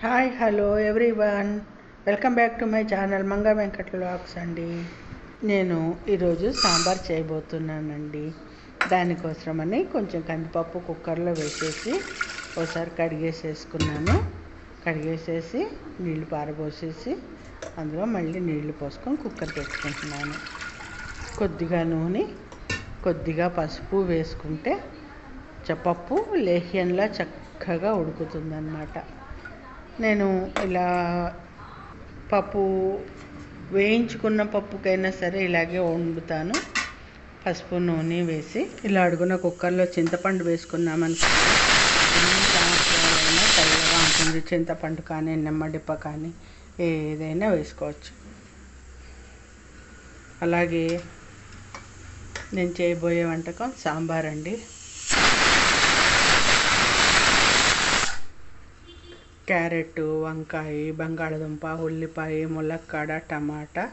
Hi hello everyone. Welcome back to my channel Manga Venkata vlogs అండి. నేను ఈరోజు సాంబార్ చేయబోతున్నానండి. దానికోసమని కొంచెం కందిపప్పు కుక్కర్లో వేసేసి ఒకసారి కడిగేసేసుకున్నాను. కడిగేసేసి నీళ్ళు పారబోసేసి అందులో మళ్ళీ నీళ్ళు పోసుకొని కుక్కర్ పెట్టుకుంటున్నాను. కొద్దిగా నూనె కొద్దిగా పసుపు వేసుకుంటే చపప్పు లేహ్యంలా చక్కగా ఉడుకుతుందన్నమాట. నేను ఇలా పప్పు వేయించుకున్న పప్పుకైనా సరే ఇలాగే వండుతాను. పసుపు నూనె వేసి ఇలా అడుగున కుక్కర్లో చింతపండు వేసుకున్నామనుకుంటే ఎన్ని చల్లగా ఉంటుంది. చింతపండు కానీ నిమ్మడిప్ప కానీ ఏదైనా వేసుకోవచ్చు. అలాగే నేను చేయబోయే వంటకం సాంబార్ అండి క్యారెట్ వంకాయ బంగాళదుంప ఉల్లిపాయ ములక్కాడ టమాటా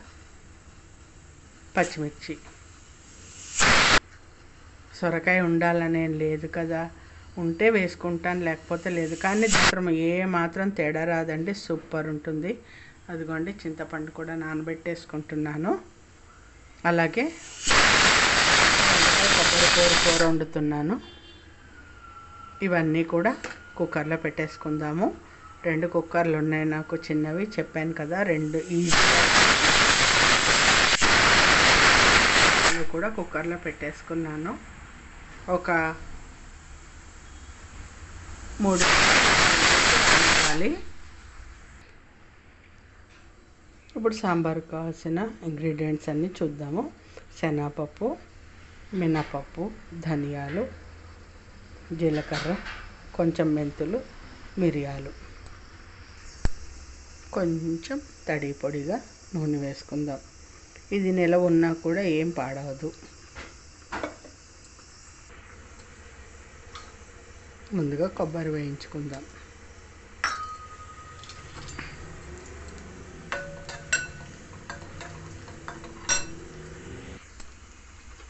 పచ్చిమిర్చి. సొరకాయ ఉండాలనేం లేదు కదా. ఉంటే వేసుకుంటాను లేకపోతే లేదు. కానీ మాత్రం ఏ మాత్రం తేడా రాదండి. సూపర్ ఉంటుంది. అదిగోండి చింతపండు కూడా నానబెట్టేసుకుంటున్నాను. అలాగే కొబ్బరి కూర కూర వండుతున్నాను. ఇవన్నీ కూడా కుక్కర్లో పెట్టేసుకుందాము. రెండు కుక్కర్లు ఉన్నాయి నాకు చిన్నవి చెప్పాను కదా రెండు ఈజీ కూడా కుక్కర్లో పెట్టేసుకున్నాను. ఒక మూడు కావాలి. ఇప్పుడు సాంబార్కి కావాల్సిన ఇంగ్రీడియంట్స్ అన్నీ చూద్దాము. శనగపప్పు మినపప్పు ధనియాలు జీలకర్ర కొంచెం మెంతులు మిరియాలు. కొంచెం తడి పొడిగా నూనె వేసుకుందాం. ఇది నెల ఉన్నా కూడా ఏం పాడవదు. ముందుగా కొబ్బరి వేయించుకుందాం.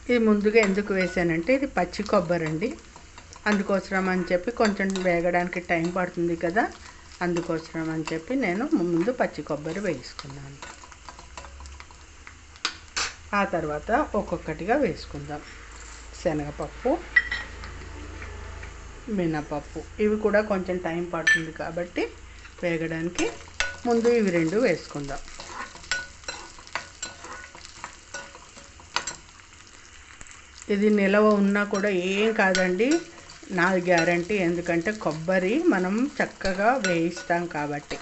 ఇది ముందుగా ఎందుకు వేసానంటే ఇది పచ్చి కొబ్బరి అండి అందుకోసం అని చెప్పి కొంచెం వేగడానికి టైం పడుతుంది కదా. అందుకోసం అని చెప్పి నేను ముందు పచ్చి కొబ్బరి వేసుకున్నాను. ఆ తర్వాత ఒక్కొక్కటిగా వేసుకుందాం. శనగపప్పు మినపప్పు. ఇవి కూడా కొంచెం టైం పడుతుంది కాబట్టి వేగడానికి ముందు ఇవి రెండు వేసుకుందాం. ఇది నిలవ ఉన్నా కూడా ఏం కాదండి. నాది గ్యారంటీ. ఎందుకంటే కొబ్బరి మనం చక్కగా వేయిస్తాం కాబట్టి.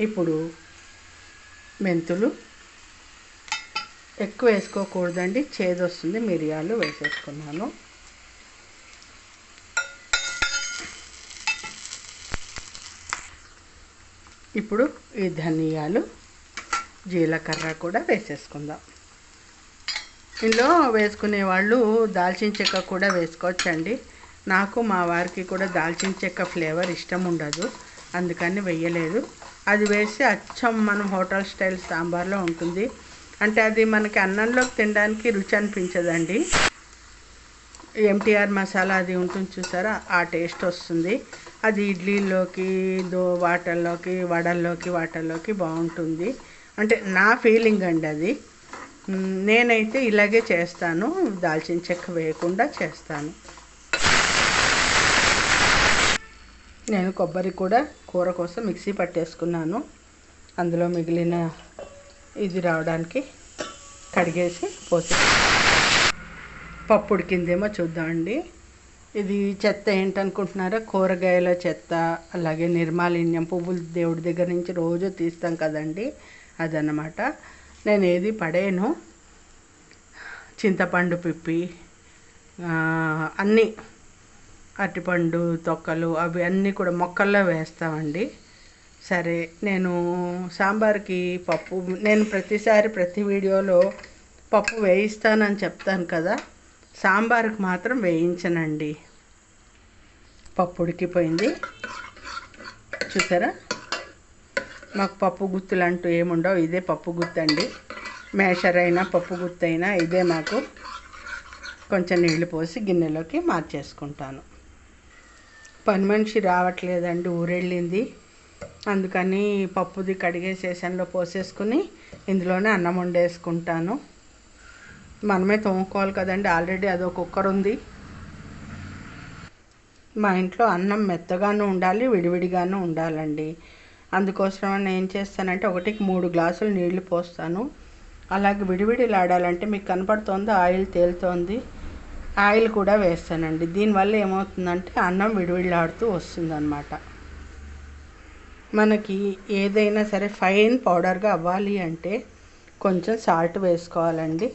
ఇప్పుడు మెంతులు ఎక్కువ వేసుకోకూడదండి. చేదు వస్తుంది మిరియాలు వేసేసుకున్నాను. ఇప్పుడు ఈ ధనియాలు జీలకర్ర కూడా వేసేసుకుందాం. ఇందులో వేసుకునే వాళ్ళు దాల్చిన చెక్క కూడా వేసుకోవచ్చండి. నాకు మా వారికి కూడా దాల్చిన చెక్క ఫ్లేవర్ ఇష్టం ఉండదు అందుకని వెయ్యలేదు అది వేసి అచ్చం మనం హోటల్ స్టైల్ సాంబార్లో ఉంటుంది. అంటే అది మనకి అన్నంలోకి తినడానికి రుచి అనిపించదండి. ఎంటీఆర్ మసాలా అది ఉంటుంది చూసారా? ఆ టేస్ట్ వస్తుంది. అది ఇడ్లీలోకి దో వాటల్లోకి వడల్లోకి వాటల్లోకి బాగుంటుంది. అంటే నా ఫీలింగ్ అండి అది. నేనైతే ఇలాగే చేస్తాను. దాల్చిన చెక్క వేయకుండా చేస్తాను. నేను కొబ్బరి కూడా కూర కోసం మిక్సీ పట్టేసుకున్నాను. అందులో మిగిలిన ఇది రావడానికి కడిగేసి పోసి పప్పు ఉడికిందేమో చూద్దామండి. ఇది చెత్త ఏంటనుకుంటున్నారా? కూరగాయల చెత్త అలాగే నిర్మాలిన్యం పువ్వులు దేవుడి దగ్గర నుంచి రోజు తీస్తాం కదండి. అదనమాట నేను ఏది పడేను. చింతపండు పిప్పి అన్నీ అరటిపండు తొక్కలు అవి అన్నీ కూడా మొక్కల్లో వేస్తామండి. సరే నేను సాంబార్కి పప్పు నేను ప్రతిసారి ప్రతి వీడియోలో పప్పు వేయిస్తానని చెప్తాను కదా సాంబార్కి మాత్రం వేయించనండి. పప్పు ఉడికిపోయింది. చూసారా? మాకు పప్పు గుత్తులు అంటూ ఏముండవు ఇదే పప్పు గుత్తండి. మేషర్ అయినా పప్పు గుత్తైనా ఇదే మాకు. కొంచెం నీళ్ళు పోసి గిన్నెలోకి మార్చేసుకుంటాను. పని మనిషి రావట్లేదండి ఊరెళ్ళింది. అందుకని పప్పుది కడిగేసేసన్లో పోసేసుకుని ఇందులోనే అన్నం వండేసుకుంటాను. మనమే తోముకోవాలి కదండి ఆల్రెడీ అదో కుక్కర్ ఉంది. మా ఇంట్లో అన్నం మెత్తగాను ఉండాలి విడివిడిగాను ఉండాలండి. అందుకోసం ఏం చేస్తానంటే ఒకటికి మూడు గ్లాసులు నీళ్ళు పోస్తాను. అలాగే విడివిడిలాడాలంటే మీకు కనపడుతోంది ఆయిల్ తేలుతోంది ఆయిల్ కూడా వేస్తానండి. దీనివల్ల ఏమవుతుందంటే అన్నం విడివిడిలాడుతూ వస్తుందన్నమాట. మనకి ఏదైనా సరే ఫైన్ పౌడర్గా అవ్వాలి అంటే కొంచెం సాల్ట్ వేసుకోవాలండి.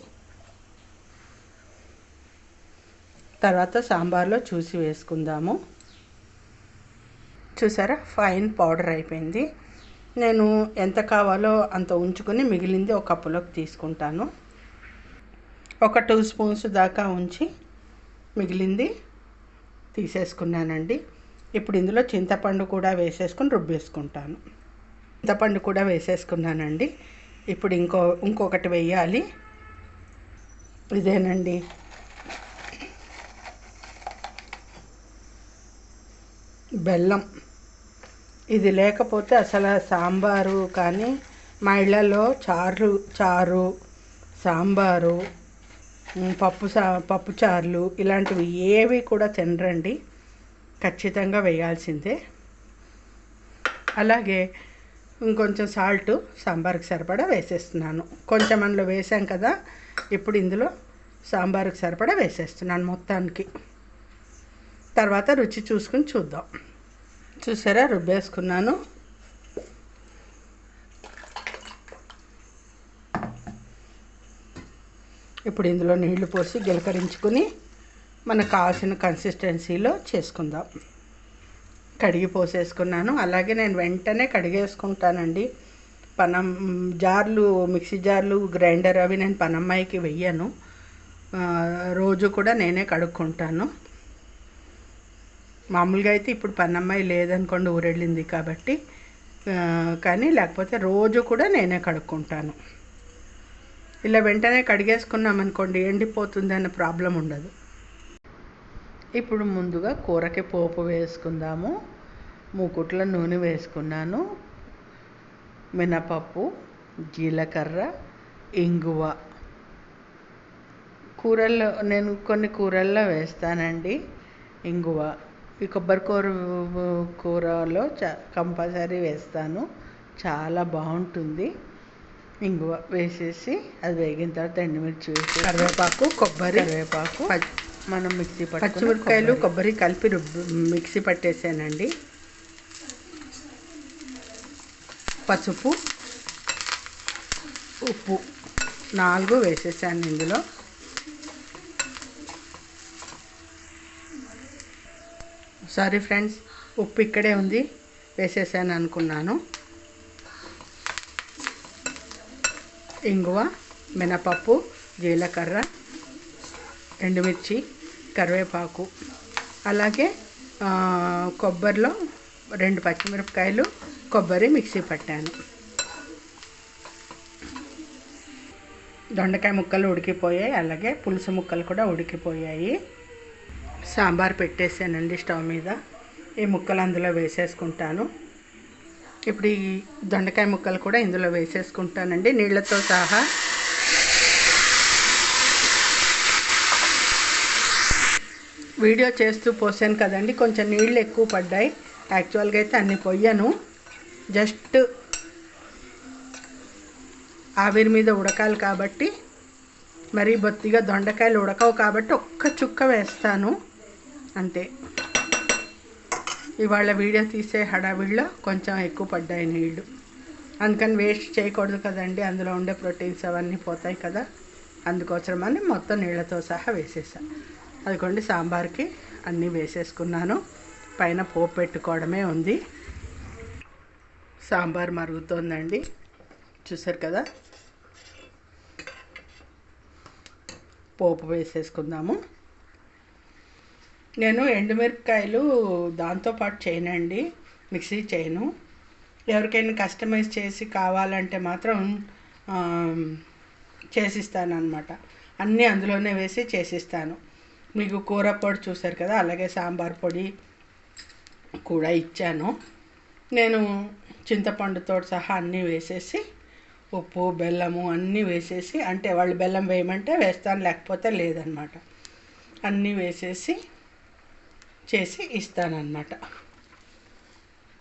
తర్వాత సాంబార్లో చూసి వేసుకుందాము. చూసారా? ఫైన్ పౌడర్ అయిపోయింది. నేను ఎంత కావాలో అంత ఉంచుకొని మిగిలింది ఒక కప్పులోకి తీసుకుంటాను. ఒక టూ స్పూన్స్ దాకా ఉంచి మిగిలింది తీసేసుకున్నానండి. ఇప్పుడు ఇందులో చింతపండు కూడా వేసేసుకొని రుబ్బేసుకుంటాను. చింతపండు కూడా వేసేసుకున్నానండి. ఇప్పుడు ఇంకో ఇంకొకటి వేయాలి. ఇదేనండి. బెల్లం. ఇది లేకపోతే అసలు సాంబారు కానీ మా ఇళ్ళలో చారు చారు సాంబారు పప్పు సా పప్పు చారులు ఇలాంటివి ఏవి కూడా తినరండి. ఖచ్చితంగా వేయాల్సిందే. అలాగే ఇంకొంచెం సాల్ట్ సాంబార్కి సరిపడా వేసేస్తున్నాను. కొంచెం అందులో వేసాం కదా ఇప్పుడు ఇందులో సాంబార్కి సరిపడా వేసేస్తున్నాను మొత్తానికి. తర్వాత రుచి చూసుకుని చూద్దాం. చూసారా? రుబ్బేసుకున్నాను. ఇప్పుడు ఇందులో నీళ్ళు పోసి గిలకరించుకుని మనకు కావాల్సిన కన్సిస్టెన్సీలో చేసుకుందాం. కడిగి పోసేసుకున్నాను. అలాగే నేను వెంటనే కడిగేసుకుంటానండి. పనం జార్లు మిక్సీ జార్లు గ్రైండర్ అవి నేను పనమ్మాయికి వెయ్యను. రోజు కూడా నేనే కడుక్కుంటాను. మామూలుగా అయితే ఇప్పుడు పన్నమ్మాయి లేదనుకోండి ఊరెళ్ళింది కాబట్టి కానీ లేకపోతే రోజు కూడా నేనే కడుక్కుంటాను. ఇలా వెంటనే కడిగేసుకున్నాం అనుకోండి ఎండిపోతుంది అనే ప్రాబ్లం ఉండదు. ఇప్పుడు ముందుగా కూరకి పోపు వేసుకుందాము మూకుట్ల నూనె వేసుకున్నాను మినపప్పు జీలకర్ర ఇంగువ. కూరల్లో నేను కొన్ని కూరల్లో వేస్తానండి ఇంగువ. ఈ కొబ్బరి కూర కూరలో చ కంపల్సరీ వేస్తాను. చాలా బాగుంటుంది. ఇంగువ వేసేసి అది వేగిన తర్వాత ఎండుమిర్చి వేసి కరివేపాకు కొబ్బరి కరివేపాకు మనం మిక్సీ పట్టి పచ్చిమిరపకాయలు కొబ్బరి కలిపి రుబ్బు మిక్సీ పట్టేసానండి. పసుపు ఉప్పు నాలుగు వేసేసాను ఇందులో. సారీ ఫ్రెండ్స్ ఉప్పు ఇక్కడే ఉంది. వేసేసాను అనుకున్నాను. ఇంగువ మినపప్పు జీలకర్ర ఎండుమిర్చి కరివేపాకు. అలాగే కొబ్బరిలో రెండు పచ్చిమిరపకాయలు కొబ్బరి మిక్సీ పట్టాను. దొండకాయ ముక్కలు ఉడికిపోయాయి. అలాగే పులుసు ముక్కలు కూడా ఉడికిపోయాయి. సాంబార్ పెట్టేసానండి స్టవ్ మీద. ఈ ముక్కలు అందులో వేసేసుకుంటాను. ఇప్పుడు ఈ దొండకాయ ముక్కలు కూడా ఇందులో వేసేసుకుంటానండి. నీళ్ళతో సహా వీడియో చేస్తూ పోసాను కదండి. కొంచెం నీళ్ళు ఎక్కువ పడ్డాయి. యాక్చువల్గా అయితే అన్ని పొయ్యను. జస్ట్ ఆవిరి మీద ఉడకాలి కాబట్టి మరి బొత్తిగా దొండకాయలు ఉడకవు కాబట్టి ఒక్క చుక్క వేస్తాను. అంతే. ఇవాళ వీడియో తీసే హడావిడిలో కొంచెం ఎక్కువ పడ్డాయి నీళ్ళు అందుకని వేస్ట్ చేయకూడదు కదండి అందులో ఉండే ప్రోటీన్స్ అవన్నీ పోతాయి కదా. అందుకోసమని మొత్తం నీళ్ళతో సహా వేసేసా. అదిగోండి సాంబార్కి అన్నీ వేసేసుకున్నాను. పైన పోపు పెట్టుకోవడమే ఉంది. సాంబార్ మరుగుతోందండి. చూసారు కదా? పోపు వేసేసుకుందాము. నేను ఎండుమిరపకాయలు దాంతోపాటు చేయనండి మిక్సీ చేయను. ఎవరికైనా కస్టమైజ్ చేసి కావాలంటే మాత్రం చేసిస్తాను అన్నీ అందులోనే వేసి చేసిస్తాను. మీకు కూర పొడి చూసారు కదా అలాగే సాంబార్ పొడి కూడా ఇచ్చాను. నేను చింతపండుతో సహా అన్నీ వేసేసి ఉప్పు బెల్లము అన్నీ వేసేసి అంటే వాళ్ళు బెల్లం వేయమంటే వేస్తాను లేకపోతే లేదనమాట అన్నీ వేసేసి చేసి ఇస్తానన్నమాట.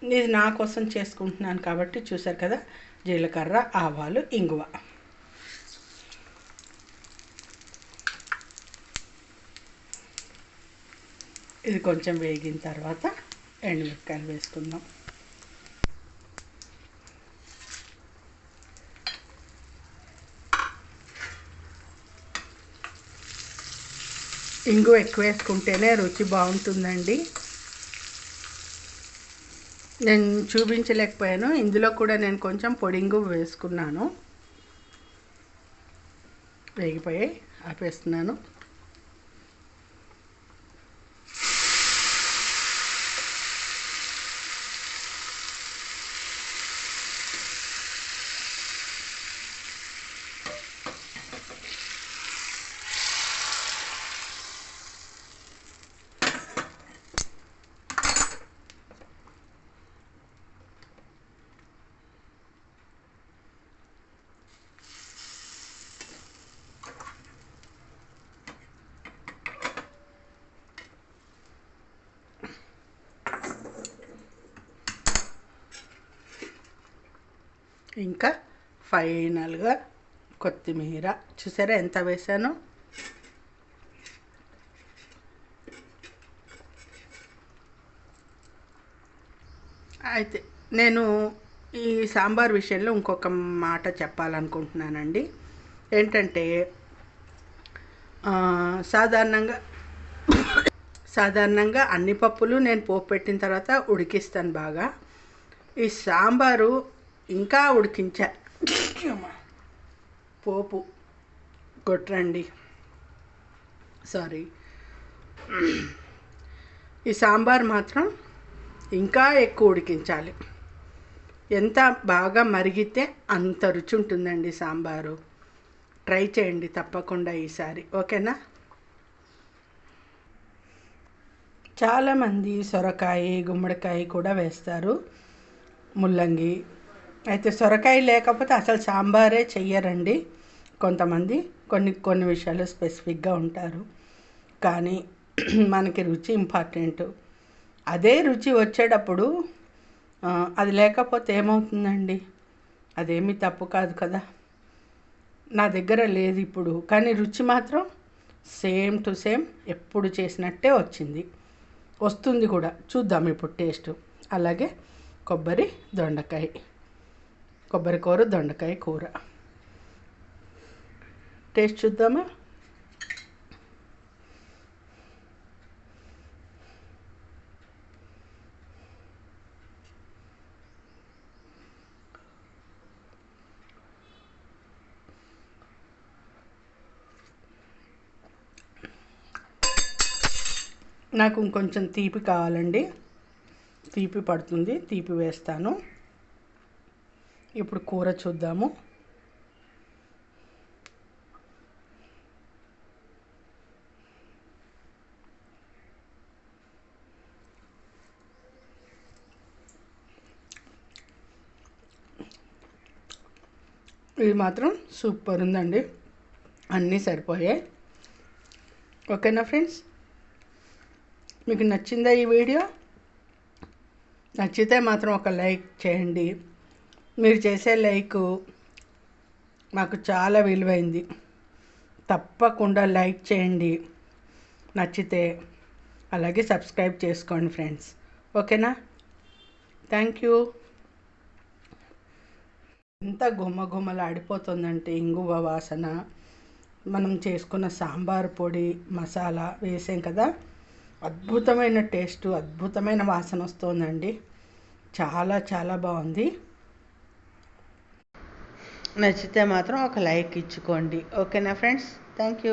ఇది నా కోసం చేసుకుంటున్నాను కాబట్టి చూసారు కదా జీలకర్ర ఆవాలు ఇంగువ. ఇది కొంచెం వేగిన తర్వాత ఎండుమిరపకాయలు వేసుకుందాం. ఇంగు ఎక్కువ వేసుకుంటేనే రుచి బాగుంటుందండి. నేను చూపించలేకపోయాను. ఇందులో కూడా నేను కొంచెం పొడింగు వేసుకున్నాను. వేగిపోయి ఆపేస్తున్నాను. ఇంకా ఫైనల్గా కొత్తిమీర. చూసారా ఎంత వేసాను? అయితే నేను ఈ సాంబార్ విషయంలో ఇంకొక మాట చెప్పాలనుకుంటున్నానండి. ఏంటంటే సాధారణంగా సాధారణంగా అన్ని పప్పులు నేను పోపు పెట్టిన తర్వాత ఉడికిస్తాను బాగా. ఈ సాంబారు ఇంకా ఉడికించా. పోపు. కొట్టండి. సారీ. ఈ సాంబార్ మాత్రం ఇంకా ఎక్కువ ఉడికించాలి. ఎంత బాగా మరిగితే అంత రుచి ఉంటుందండి సాంబారు. ట్రై చేయండి తప్పకుండా ఈసారి. ఓకేనా? చాలామంది సొరకాయ గుమ్మడికాయ కూడా వేస్తారు. ముల్లంగి అయితే సొరకాయ లేకపోతే అసలు సాంబారే చెయ్యరండి. కొంతమంది కొన్ని కొన్ని విషయాలు స్పెసిఫిక్గా ఉంటారు. కానీ మనకి రుచి ఇంపార్టెంట్. అదే రుచి వచ్చేటప్పుడు అది లేకపోతే ఏమవుతుందండి? అదేమీ తప్పు కాదు కదా. నా దగ్గర లేదు ఇప్పుడు. కానీ రుచి మాత్రం సేమ్ టు సేమ్ ఎప్పుడు చేసినట్టే వచ్చింది. వస్తుంది కూడా. చూద్దాం ఇప్పుడు టేస్ట్. అలాగే కొబ్బరి దొండకాయ. కొబ్బరి కూర దొండకాయ కూర. టేస్ట్ చూద్దామా? నాకు ఇంకొంచెం తీపి కావాలండి. తీపి పడుతుంది తీపి వేస్తాను. ఇప్పుడు కూర చూద్దాము. ఇది మాత్రం సూపర్ ఉందండి. అన్నీ సరిపోయాయి. ఓకేనా ఫ్రెండ్స్? మీకు నచ్చిందా ఈ వీడియో? నచ్చితే మాత్రం ఒక లైక్ చేయండి. మీరు చేసే లైక్ మాకు చాలా విలువైంది. తప్పకుండా లైక్ చేయండి. నచ్చితే అలాగే సబ్స్క్రైబ్ చేసుకోండి ఫ్రెండ్స్. ఓకేనా? Thank you. ఎంత గుమ్మ గుమ్మలాడిపోతుందంటే ఇంగువ వాసన మనం చేసుకున్న సాంబార్ పొడి మసాలా వేసాం కదా? అద్భుతమైన టేస్ట్ అద్భుతమైన వాసన వస్తుందండి. చాలా చాలా బాగుంది. నచ్చితే మాత్రం ఒక లైక్ ఇచ్చుకోండి. ఓకేనా ఫ్రెండ్స్? Thank you